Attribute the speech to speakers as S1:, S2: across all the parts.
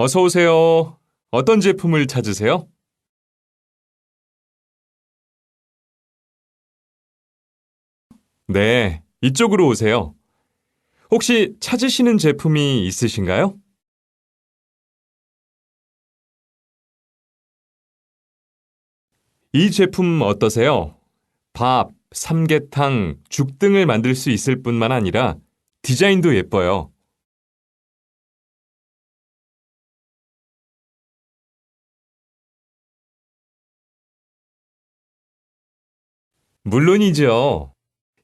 S1: 어서 오세요. 어떤 제품을 찾으세요? 네, 이쪽으로 오세요. 혹시 찾으시는 제품이 있으신가요? 이 제품 어떠세요? 밥, 삼계탕, 죽 등을 만들 수 있을 뿐만 아니라 디자인도 예뻐요. 물론이죠.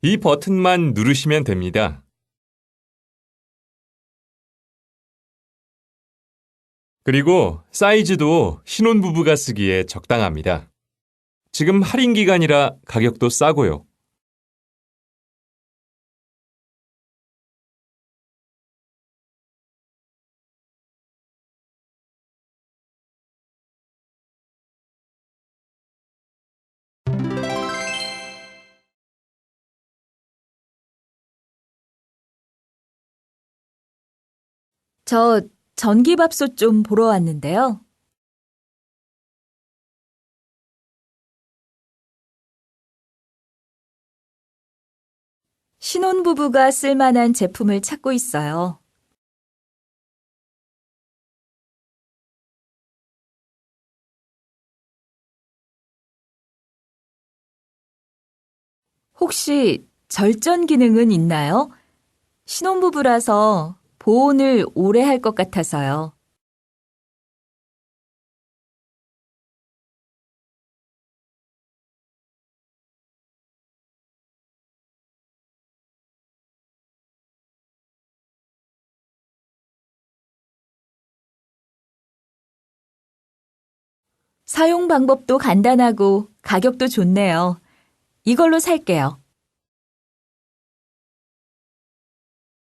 S1: 이 버튼만 누르시면 됩니다. 그리고 사이즈도 신혼부부가 쓰기에 적당합니다. 지금 할인 기간이라 가격도 싸고요.
S2: 저 전기밥솥 좀 보러 왔는데요. 신혼부부가 쓸만한 제품을 찾고 있어요. 혹시 절전 기능은 있나요? 신혼부부라서 보온을 오래 할 것 같아서요. 사용 방법도 간단하고 가격도 좋네요. 이걸로 살게요.